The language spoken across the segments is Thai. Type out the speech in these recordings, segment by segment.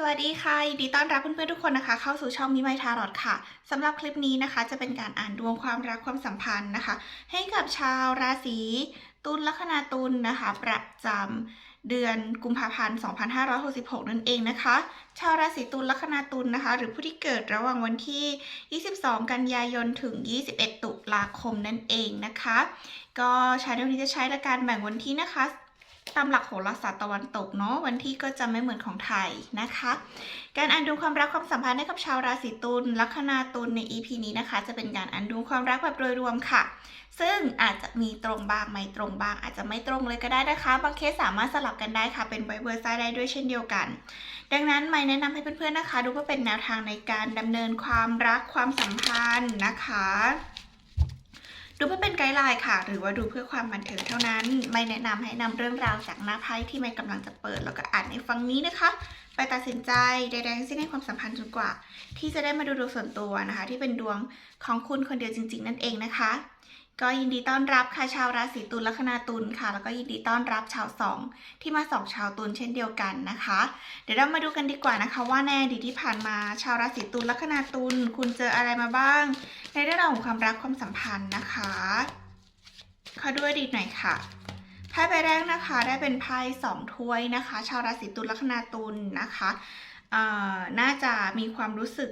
สวัสดีค่ะยินดีต้อนรับเพื่อนๆทุกคนนะคะ เข้าสู่ช่องมิไมทารอดค่ะสำหรับคลิปนี้นะคะ จะเป็นการอ่านดวงความรักความสัมพันธ์นะคะ ให้กับชาวราศีตุลลัคนาตุลนะคะ ประจำเดือนกุมภาพันธ์ 2566 นั่นเองนะคะ ชาวราศีตุลลัคนาตุลนะคะ หรือผู้ที่เกิดระหว่างวันที่ 22 กันยายนถึง 21 ตุลาคมนั่นเองนะคะ ก็ชาเดลนี้จะใช้ในการแบ่งวันที่นะคะ ตามหลักโหราศาสตร์ตะวันตกเนาะวันที่ก็จะไม่เหมือนของไทยนะคะ การอ่านดูความรักความสัมพันธ์ให้กับชาวราศีตุลลัคนาตุลใน EP นี้นะคะ จะเป็นการอ่านดูความรักแบบโดยรวมค่ะ ซึ่งอาจจะมีตรงบ้างไม่ตรงบ้าง อาจจะไม่ตรงเลยก็ได้นะคะ บางเคสสามารถสลับกันได้ค่ะ เป็นไวเวอร์ซได้ด้วยเช่นเดียวกัน ดังนั้นไม่แนะนำให้เพื่อนๆนะคะ ดูว่าเป็นแนวทางในการดำเนินความรักความสัมพันธ์นะคะ ดูเพื่อเป็นไกด์ไลน์ค่ะ หรือว่าดูเพื่อความบันเทิงเท่านั้น ไม่แนะนำให้นำเรื่องราวจากหน้าไพ่ที่ไม่กำลังจะเปิด แล้วก็อ่านในฟังนี้นะคะ ไปตัดสินใจใดๆทั้งสิ้นในความสัมพันธ์จนกว่า ที่จะได้มาดูดวงส่วนตัวนะคะ ที่เป็นดวงของคุณคนเดียวจริง ๆ นั่นเองนะคะ ก็ยินดีต้อนรับค่ะชาวราศีตุลลัคนาตุลค่ะ แล้วก็ยินดีต้อนรับชาวสองที่มาสองชาวตุลเช่นเดียวกันนะคะ เดี๋ยวเรามาดูกันดีกว่านะคะ ว่าในอดีตที่ผ่านมาชาวราศีตุลลัคนาตุลคุณเจออะไรมาบ้าง ในเรื่องของความรักความสัมพันธ์นะคะขอดูอดีหน่อยค่ะไพ่ใบแรกนะคะได้เป็นไพ่สองถ้วยนะคะ ชาวราศีตุลลัคนาตุลนะคะน่าจะมีความรู้สึก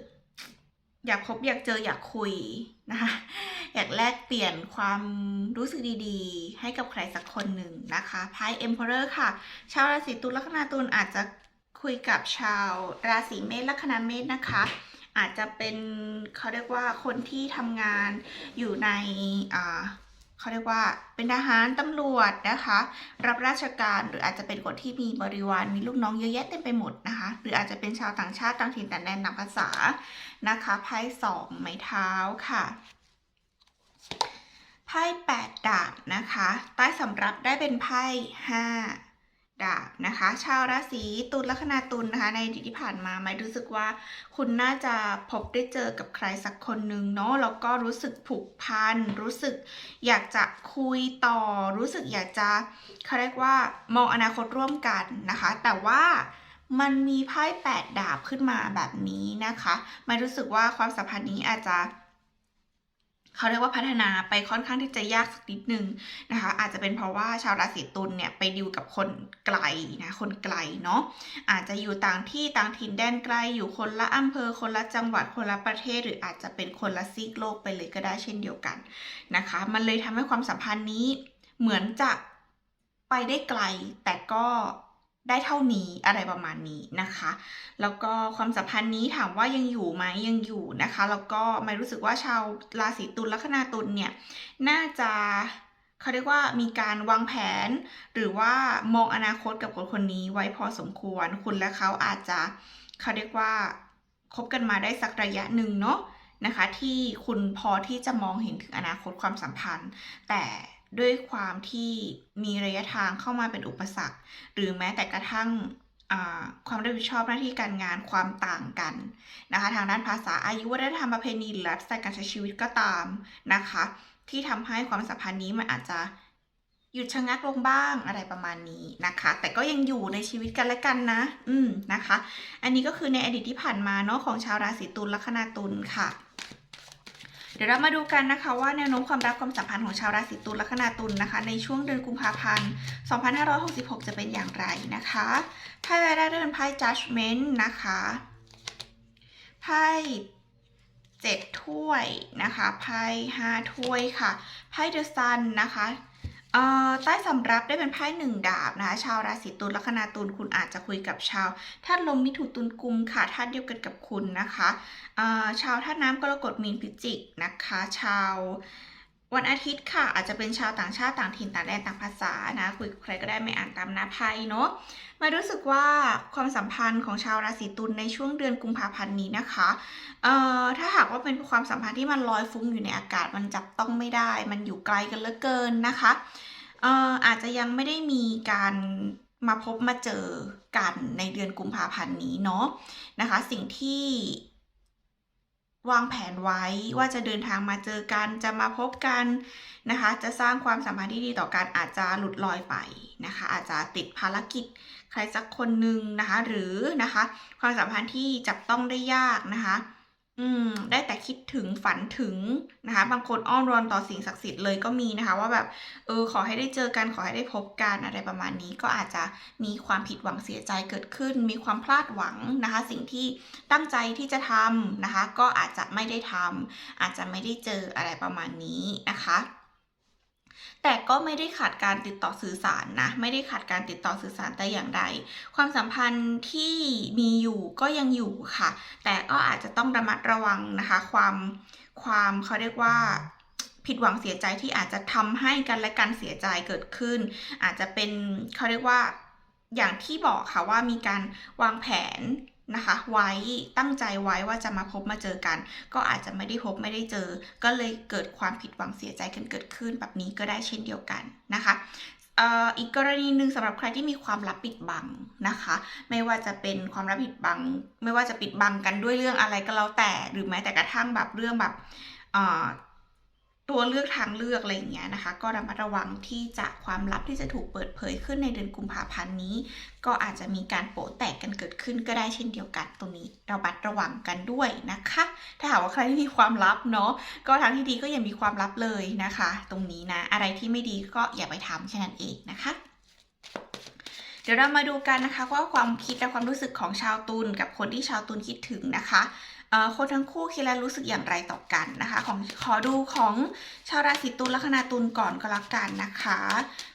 อยากพบอยากเจออยากคุย นะคะอยากแลกเปลี่ยนความรู้สึกดีๆ ให้กับใครสักคนหนึ่งนะคะไพ่เอ็มโพเรอร์ค่ะ ชาวราศีตุลลัคนาตุลอาจจะคุยกับชาวราศีเมษลัคนาเมษนะคะ อาจจะเป็นเขาเรียกว่าคนที่ทำงานอยู่ในอ่า เขาเรียกว่าเป็นทหารตำรวจนะคะ รับราชการหรืออาจจะเป็นคนที่มีบริวารมีลูกน้องเยอะแยะเต็มไปหมดนะคะ หรืออาจจะเป็นชาวต่างชาติต่างถิ่นแต่แดนต่างภาษานะคะไพ่สองไม้เท้าค่ะไพ่แปดดาบนะคะ ใต้สำรับได้เป็นไพ่ห้า ดาบนะคะ ชาวราศีตุลลัคนาตุลนะคะ ในอดีตที่ผ่านมาไม่รู้สึกว่าคุณน่าจะพบได้เจอกับใครสักคนหนึ่งเนาะแล้วก็รู้สึกผูกพันรู้สึกอยากจะคุยต่อ รู้สึกอยากจะเขาเรียกว่ามองอนาคตร่วมกันนะคะ แต่ว่ามันมีไพ่แปดดาบขึ้นมาแบบนี้นะคะไม่รู้สึกว่าความสัมพันธ์นี้อาจจะ เขาเรียกว่าพัฒนาไปค่อนข้างที่จะยากสักนิดนึงนะคะ อาจจะเป็นเพราะว่าชาวราศีตุลเนี่ยไปดิวกับคนไกลนะคนไกลเนาะอาจจะอยู่ต่างที่ต่างถิ่นแดนไกลอยู่คนละอำเภอคนละจังหวัดคนละประเทศ หรืออาจจะเป็นคนละซีกโลกไปเลยก็ได้เช่นเดียวกันนะคะ มันเลยทำให้ความสัมพันธ์นี้เหมือนจะไปได้ไกลแต่ก็ ได้เท่านี้อะไรประมาณนี้นะคะ แล้วก็ความสัมพันธ์นี้ถามว่ายังอยู่ไหมยังอยู่นะคะ แล้วก็ไม่รู้สึกว่าชาวราศีตุลลัคนาตุลเนี่ยน่าจะเขาเรียกว่ามีการวางแผน หรือว่ามองอนาคตกับคนคนนี้ไว้พอสมควรคุณและเขาอาจจะเขาเรียกว่าคบกันมาได้สักระยะหนึ่งเนาะนะคะ ที่คุณพอที่จะมองเห็นถึงอนาคตความสัมพันธ์ แต่ ด้วยความที่มีระยะทางเข้ามาเป็นอุปสรรค หรือแม้แต่กระทั่งความรับผิดชอบหน้าที่การงานความต่างกันนะคะทางด้านภาษาอายุวัฒนธรรมประเพณีหรือไลฟ์สไตล์การใช้ชีวิตก็ตามนะคะ ที่ทำให้ความสัมพันธ์นี้มันอาจจะหยุดชะงักลงบ้างอะไรประมาณนี้นะคะ แต่ก็ยังอยู่ในชีวิตกันและกันนะ อืมนะคะ อันนี้ก็คือในอดีตที่ผ่านมาเนาะของชาวราศีตุลลัคนาตุลค่ะ เดี๋ยวเรามาดูกันนะคะว่าแนวโน้มความรักความสัมพันธ์ของชาวราศีตุลลัคนาตุลนะคะ ในช่วงเดือนกุมภาพันธ์ 2566 จะเป็นอย่างไรนะคะไพ่ใบแรกเดินไพ่ judgment นะคะไพ่เจ็ดถ้วยนะคะไพ่ห้าถ้วยค่ะไพ่ the sun นะคะ ใต้สำรับได้เป็นไพ่หนึ่งดาบนะคะชาวราศีตุลลัคนาตุลคุณอาจจะคุยกับชาวธาตุลมมิถุตุลกุมค่ะธาตุเดียวกันกับคุณนะคะชาวธาตุน้ำกรกฎมีนพิจิกนะคะ ชาว วันอาทิตย์ค่ะ อาจจะเป็นชาวต่างชาติต่างถิ่นต่างแดนต่างภาษานะคุยกับใครก็ได้ไม่อ่านตามหน้าไพ่เนาะมารู้สึกว่าความสัมพันธ์ของชาวราศีตุลในช่วงเดือนกุมภาพันธ์นี้นะคะเอ่อถ้าหากว่าเป็นความสัมพันธ์ที่มันลอยฟุ้งอยู่ในอากาศมันจับต้องไม่ได้ มันอยู่ไกลกันเหลือเกินนะคะเอ่ออาจจะยังไม่ได้มีการมาพบมาเจอกันในเดือนกุมภาพันธ์นี้เนาะนะคะ สิ่งที่ วางแผนไว้ว่าจะเดินทางมาเจอกันจะมาพบกันนะคะ จะสร้างความสัมพันธ์ที่ดีต่อกันอาจจะหลุดลอยไปนะคะ อาจจะติดภารกิจใครสักคนหนึ่งนะคะ หรือนะคะ ความสัมพันธ์ที่จับต้องได้ยากนะคะ อืมได้แต่คิดถึงฝันถึงนะคะ บางคนอ้อนวอนต่อสิ่งศักดิ์สิทธิ์เลยก็มีนะคะ ว่าแบบเออขอให้ได้เจอกันขอให้ได้พบกันอะไรประมาณนี้ ก็อาจจะมีความผิดหวังเสียใจเกิดขึ้น มีความพลาดหวังนะคะ สิ่งที่ตั้งใจที่จะทำนะคะ ก็อาจจะไม่ได้ทำอาจจะไม่ได้เจออะไรประมาณนี้นะคะ แต่ก็ไม่ได้ขาดการติดต่อสื่อสารนะ ไม่ได้ขาดการติดต่อสื่อสารแต่อย่างใด ความสัมพันธ์ที่มีอยู่ก็ยังอยู่ค่ะ แต่ก็อาจจะต้องระมัดระวังนะคะ ความความเขาเรียกว่าผิดหวังเสียใจที่อาจจะทำให้กันและกันเสียใจเกิดขึ้น อาจจะเป็นเขาเรียกว่าอย่างที่บอกค่ะว่ามีการวางแผน นะคะ ไว้ตั้งใจไว้ว่าจะมาพบมาเจอกัน ก็อาจจะไม่ได้พบไม่ได้เจอ ก็เลยเกิดความผิดหวังเสียใจกันเกิดขึ้นแบบนี้ก็ได้เช่นเดียวกันนะคะอีกกรณีหนึ่งสำหรับใครที่มีความลับปิดบังนะคะ ไม่ว่าจะเป็นความลับปิดบัง ไม่ว่าจะปิดบังกันด้วยเรื่องอะไรก็แล้วแต่ หรือแม้แต่กระทั่งแบบเรื่องแบบ ตัวเลือกทางเลือกอะไรอย่างเงี้ยนะคะ ก็ระมัดระวังที่จะความลับที่จะถูกเปิดเผยขึ้นในเดือนกุมภาพันธ์นี้ ก็อาจจะมีการโปะแตกกันเกิดขึ้นก็ได้เช่นเดียวกันตรงนี้ระมัดระวังกันด้วยนะคะ ถ้าหากว่าใครที่มีความลับเนาะก็ทางที่ดีก็อย่ามีความลับเลยนะคะ ตรงนี้นะอะไรที่ไม่ดีก็อย่าไปทำแค่นั้นเองนะคะเดี๋ยวเรามาดูกันนะคะว่าความคิดและความรู้สึกของชาวตุลกับคนที่ชาวตุลคิดถึงนะคะ คนทั้งคู่คิดและรู้สึกอย่างไรต่อกันนะคะ ของขอดูของชาวราศีตุลลัคนาตุลก่อนก็แล้วกันนะคะ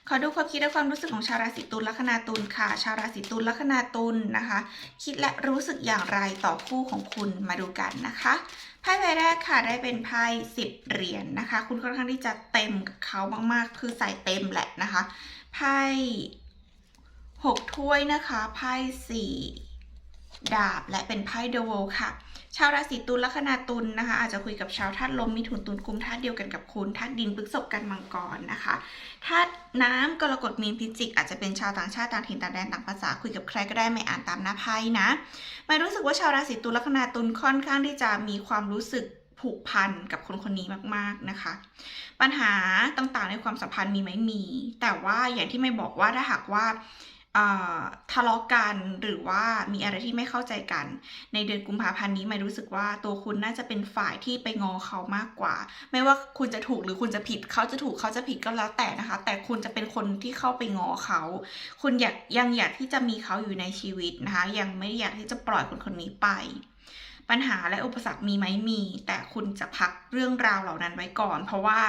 ขอดูความคิดและความรู้สึกของชาวราศีตุลลัคนาตุลค่ะ ชาวราศีตุลลัคนาตุลนะคะ คิดและรู้สึกอย่างไรต่อคู่ของคุณมาดูกันนะคะไพ่ใบแรกค่ะได้เป็นไพ่สิบเหรียญนะคะ คุณค่อนข้างที่จะเต็มกับเขามากๆ คือใส่เต็มแหละนะคะไพ่หกถ้วยนะคะไพ่สี่ ดาบ และเป็นไพ่เดอะโวค่ะ ชาวราศีตุลลัคนาตุลนะคะ อาจจะคุยกับชาวธาตุลมมิถุนตุลกุมธาตุเดียวกันกับคุณธาตุดินพฤษภกันมังกรนะคะธาตุน้ำกรกฎมีนพิจิก อาจจะเป็นชาวต่างชาติต่างถิ่นต่างแดนต่างภาษาคุยกับใครก็ได้ไม่อ่านตามหน้าไพ่นะไม่รู้สึกว่าชาวราศีตุลลัคนาตุลค่อนข้างที่จะมีความรู้สึกผูกพันกับคนคนนี้มากๆนะคะ ปัญหาต่างๆในความสัมพันธ์มีไหมมี แต่ว่าอย่างที่ไม่บอกว่าถ้าหากว่า ทะเลาะกันหรือว่ามีอะไรที่ไม่เข้าใจกัน ในเดือนกุมภาพันธ์นี้ไม่รู้สึกว่าตัวคุณน่าจะเป็นฝ่ายที่ไปงอเขามากกว่า ไม่ว่าคุณจะถูกหรือคุณจะผิดเขาจะถูกเขาจะผิดก็แล้วแต่นะคะ แต่คุณจะเป็นคนที่เข้าไปงอเขา คุณอยากยังอยากที่จะมีเขาอยู่ในชีวิตนะคะ ยังไม่อยากที่จะปล่อยคนคนนี้ไป ปัญหาและอุปสรรคมีไหมมี แต่คุณจะพักเรื่องราวเหล่านั้นไว้ก่อน เพราะว่า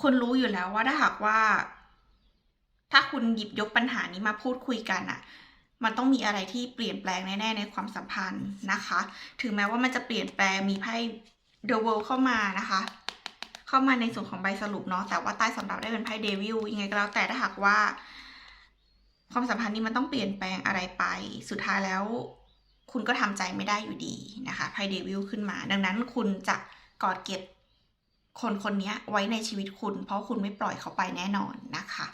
คุณรู้อยู่แล้วว่าถ้าหากว่า ถ้าคุณหยิบยกปัญหานี้มาพูดคุยกันอะมันต้องมีอะไรที่เปลี่ยนแปลงแน่ๆในความสัมพันธ์นะคะ ถึงแม้ว่ามันจะเปลี่ยนแปลงมีไพ่ The World เข้ามานะคะ เข้ามาในส่วนของใบสรุปเนาะ แต่ว่าใต้สำรับได้เป็นไพ่เดวิลยังไงก็แล้วแต่ถ้าหากว่า ความสัมพันธ์นี้มันต้องเปลี่ยนแปลงอะไรไป สุดท้ายแล้ว คุณก็ทำใจไม่ได้อยู่ดีนะคะไพ่เดวิลขึ้นมา ดังนั้นคุณจะกอดเก็บคนคนนี้ไว้ในชีวิตคุณ เพราะคุณไม่ปล่อยเขาไปแน่นอนนะคะ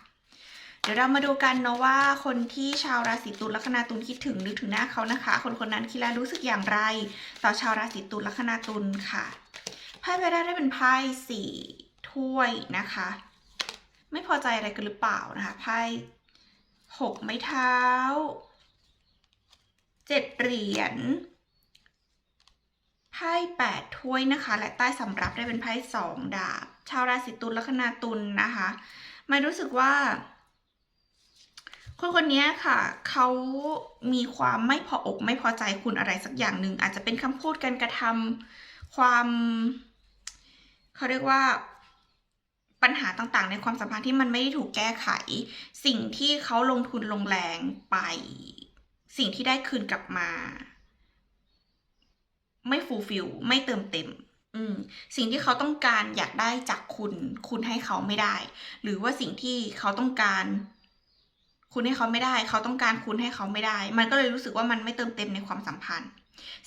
เดี๋ยวเรามาดูกันเนาะว่าคนที่ชาวราศีตุลลัคนาตุลคิดถึงนึกถึงหน้าเขานะคะ คนคนนั้นคิดแล้วรู้สึกอย่างไร ต่อชาวราศีตุลลัคนาตุลค่ะไพ่ใบแรกได้เป็นไพ่สี่ถ้วยนะคะ ไม่พอใจอะไรกันหรือเปล่านะคะไพ่หกไม้เท้าเจ็ดเหรียญไพ่แปดถ้วยนะคะ และใต้สำรับได้เป็นไพ่สองดาบ ชาวราศีตุลลัคนาตุลนะคะไม่รู้สึกว่า คนคนนี้ค่ะ เขามีความไม่พออกไม่พอใจคุณอะไรสักอย่างหนึ่งอาจจะเป็นคำพูดการกระทำความเขาเรียกว่าปัญหาต่างๆ ในความสัมพันธ์ที่มันไม่ได้ถูกแก้ไข สิ่งที่เขาลงทุนลงแรงไป สิ่งที่ได้คืนกลับมา ไม่ฟูลฟิลไม่เติมเต็ม อืมสิ่งที่เขาต้องการอยากได้จากคุณ คุณให้เขาไม่ได้ หรือว่าสิ่งที่เขาต้องการ คุณให้เขาไม่ได้ เขาต้องการคุณให้เขาไม่ได้ มันก็เลยรู้สึกว่ามันไม่เติมเต็มในความสัมพันธ์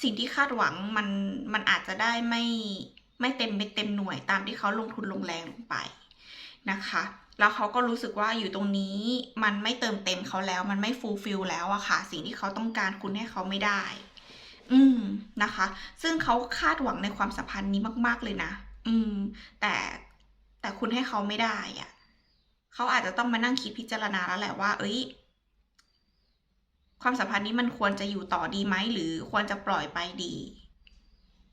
สิ่งที่คาดหวังมันมันอาจจะได้ไม่ไม่เต็มไม่เต็มหน่วยตามที่เขาลงทุนลงแรงลงไปนะคะ แล้วเขาก็รู้สึกว่าอยู่ตรงนี้มันไม่เติมเต็มเขาแล้ว มันไม่ฟูลฟิลแล้วอะค่ะ สิ่งที่เขาต้องการคุณให้เขาไม่ได้ อืมนะคะ ซึ่งเขาคาดหวังในความสัมพันธ์นี้มาก ๆเลยนะ อืม แต่แต่คุณให้เขาไม่ได้อะ เขาอาจจะต้องมานั่งคิดพิจารณาแล้วแหละว่า เอ้ย ความสัมพันธ์นี้มันควรจะอยู่ต่อดีไหมหรือควรจะปล่อยไปดี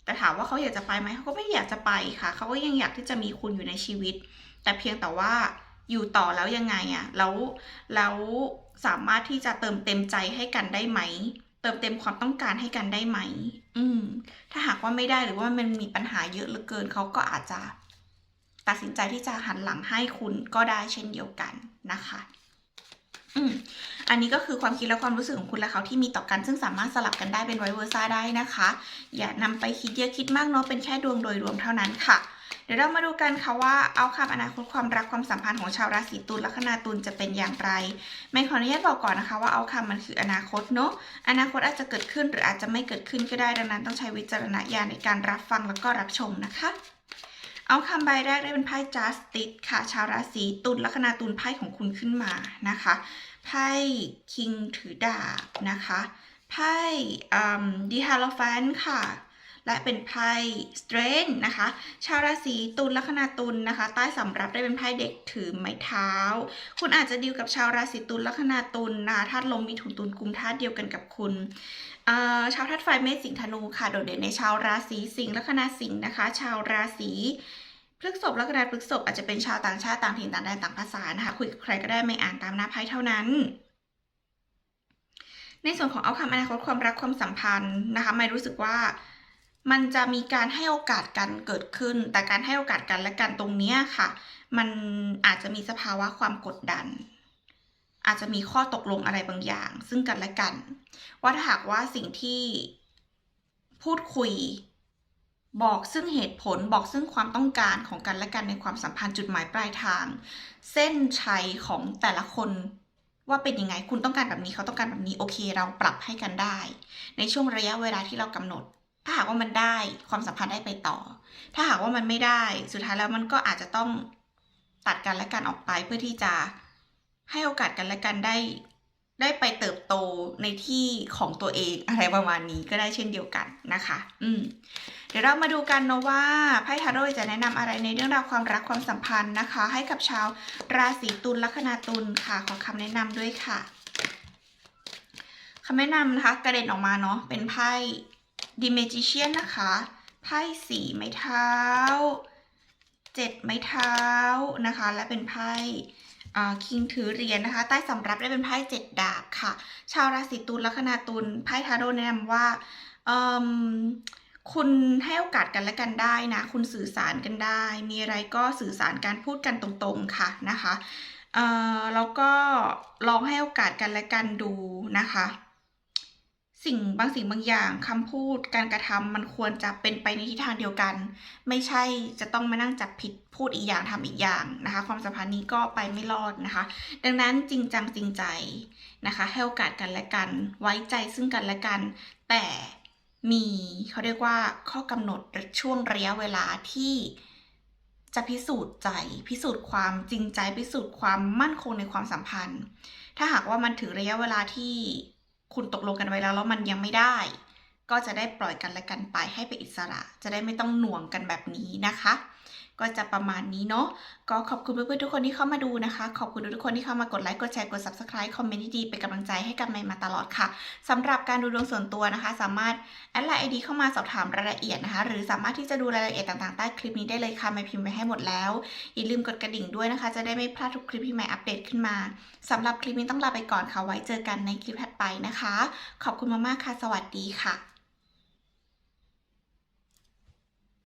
แต่ถามว่าเขาอยากจะไปไหมเขาก็ไม่อยากจะไปค่ะ เขาก็ยังอยากที่จะมีคุณอยู่ในชีวิต แต่เพียงแต่ว่าอยู่ต่อแล้วยังไงอะแล้วแล้วสามารถที่จะเติมเต็มใจให้กันได้ไหม เติมเต็มความต้องการให้กันได้ไหม อืม ถ้าหากว่าไม่ได้หรือว่ามันมีปัญหาเยอะเหลือเกินเขาก็อาจจะ ตัดสินใจที่จะหันหลังให้คุณก็ได้เช่นเดียวกันนะคะอืมอันนี้ก็คือความคิดและความรู้สึกของคุณและเขาที่มีต่อกัน ซึ่งสามารถสลับกันได้เป็นไวเวอร์ซ่าได้นะคะ อย่านำไปคิดเยอะคิดมากเนาะเป็นแค่ดวงโดยรวมเท่านั้นค่ะ เดี๋ยวเรามาดูกันค่ะว่าเอาคำอนาคตความรักความสัมพันธ์ของชาวราศีตุลลัคนาตุลจะเป็นอย่างไร ไม่ขออนุญาตบอกก่อนนะคะ ว่าเอาคำมันคืออนาคตเนาะอนาคตอาจจะเกิดขึ้นหรืออาจจะไม่เกิดขึ้นก็ได้ดังนั้นต้องใช้วิจารณญาณในการรับฟังแล้วก็รับชมนะคะ เอาคำใบแรกได้เป็นไพ่ justice ค่ะ ชาวราศีตุลลัคนาตุลไพ่ของคุณขึ้นมานะคะ ไพ่ king ถือดาบนะคะ ไพ่ดีฮาร์ลฟันค่ะ และเป็นไพ่ strength นะคะ ชาวราศีตุลลัคนาตุลนะคะ ใต้สำรับได้เป็นไพ่เด็กถือไม้เท้า คุณอาจจะดีลกับชาวราศีตุลลัคนาตุลนะธาตุลมมีถุนตุลกุมธาตุเดียวกันกับคุณชาวธาตุไฟเมษสิงห์ธนูค่ะ โดดเด่นในชาวราศีสิงห์ลัคนาสิงห์นะคะ ชาวราศี พฤกษภลัคนาษพฤกษภอาจจะเป็นชาวต่างชาติต่างถิ่นต่างแดนต่างภาษานะคะคุยกับใครก็ได้ไม่อ่านตามหน้าไพ่เท่านั้น ในส่วนของเอาคำอนาคตความรักความสัมพันธ์นะคะไม่รู้สึกว่ามันจะมีการให้โอกาสกันเกิดขึ้น แต่การให้โอกาสกันและกันตรงนี้ค่ะ มันอาจจะมีสภาวะความกดดัน อาจจะมีข้อตกลงอะไรบางอย่าง ซึ่งกันและกัน ว่าถ้าหากว่าสิ่งที่พูดคุย บอกซึ่งเหตุผลบอกซึ่งความต้องการของกันและกันในความสัมพันธ์จุดหมายปลายทาง เส้นชัยของแต่ละคนว่าเป็นยังไงคุณต้องการแบบนี้เขาต้องการแบบนี้โอเค เราปรับให้กันได้ ในช่วงระยะเวลาที่เรากำหนด ถ้าหากว่ามันได้ความสัมพันธ์ได้ไปต่อ ถ้าหากว่ามันไม่ได้สุดท้ายแล้วมันก็อาจจะต้องตัดกันและกันออกไปเพื่อที่จะให้โอกาสกันและกันได้ ได้ไปเติบโตในที่ของตัวเองอะไรประมาณนี้ก็ได้เช่นเดียวกันนะคะ อืม เดี๋ยวเรามาดูกันเนาะว่าไพ่ทาโร่จะแนะนำอะไรในเรื่องราวความรักความสัมพันธ์นะคะ ให้กับชาวราศีตุลลัคนาตุลค่ะ ขอคำแนะนำด้วยค่ะคำแนะนำนะคะกระเด็นออกมาเนาะเป็นไพ่ The Magician นะคะไพ่สี่ไม้เท้าเจ็ดไม้เท้านะคะ และเป็นไพ่คิงถือเหรียญนะคะ ใต้สำรับได้เป็นไพ่เจ็ดดาบค่ะ ชาวราศีตุลลัคนาตุลไพ่ทาโร่แนะนำว่า คุณให้โอกาสกันและกันได้นะ คุณสื่อสารกันได้ มีอะไรก็สื่อสารการพูดกันตรงๆค่ะนะคะเอ่อแล้วก็ลองให้โอกาสกันและกันดูนะคะ สิ่งบางสิ่งบางอย่างคำพูดการกระทำมันควรจะเป็นไปในทิศทางเดียวกัน ไม่ใช่จะต้องมานั่งจับผิดพูดอีกอย่างทำอีกอย่างนะคะ ความสัมพันธ์นี้ก็ไปไม่รอดนะคะ ดังนั้นจริงจังจริงใจนะคะ ให้โอกาสกันและกัน ไว้ใจซึ่งกันและกัน แต่ มีเขาเรียกว่าข้อกำหนดช่วงระยะเวลาที่จะพิสูจน์ใจ พิสูจน์ความจริงใจ พิสูจน์ความมั่นคงในความสัมพันธ์ ถ้าหากว่ามันถึงระยะเวลาที่คุณตกลงกันไว้แล้วแล้วมันยังไม่ได้ ก็จะได้ปล่อยกันและกันไปให้เป็นอิสระ จะได้ไม่ต้องหน่วงกันแบบนี้นะคะ ก็จะประมาณนี้เนาะก็ขอบคุณเพื่อนๆทุกคนที่เข้ามาดูนะคะ ขอบคุณทุกคนที่เข้ามากดไลค์กดแชร์กด subscribe คอมเมนต์ดีๆเป็นกำลังใจให้กันใหม่มาตลอดค่ะสำหรับการดูดวงส่วนตัวนะคะ สามารถแอดไลน์ไอดีเข้ามาสอบถามรายละเอียดนะคะ หรือสามารถที่จะดูรายละเอียดต่างๆใต้คลิปนี้ได้เลยค่ะไม่พิมพ์ไว้ให้หมดแล้วอย่าลืมกดกระดิ่งด้วยนะคะ จะได้ไม่พลาดทุกคลิปที่ใหม่อัปเดตขึ้นมาสำหรับคลิปนี้ต้องลาไปก่อนค่ะไว้เจอกันในคลิปถัดไปนะคะ ขอบคุณมากๆค่ะ สวัสดีค่ะ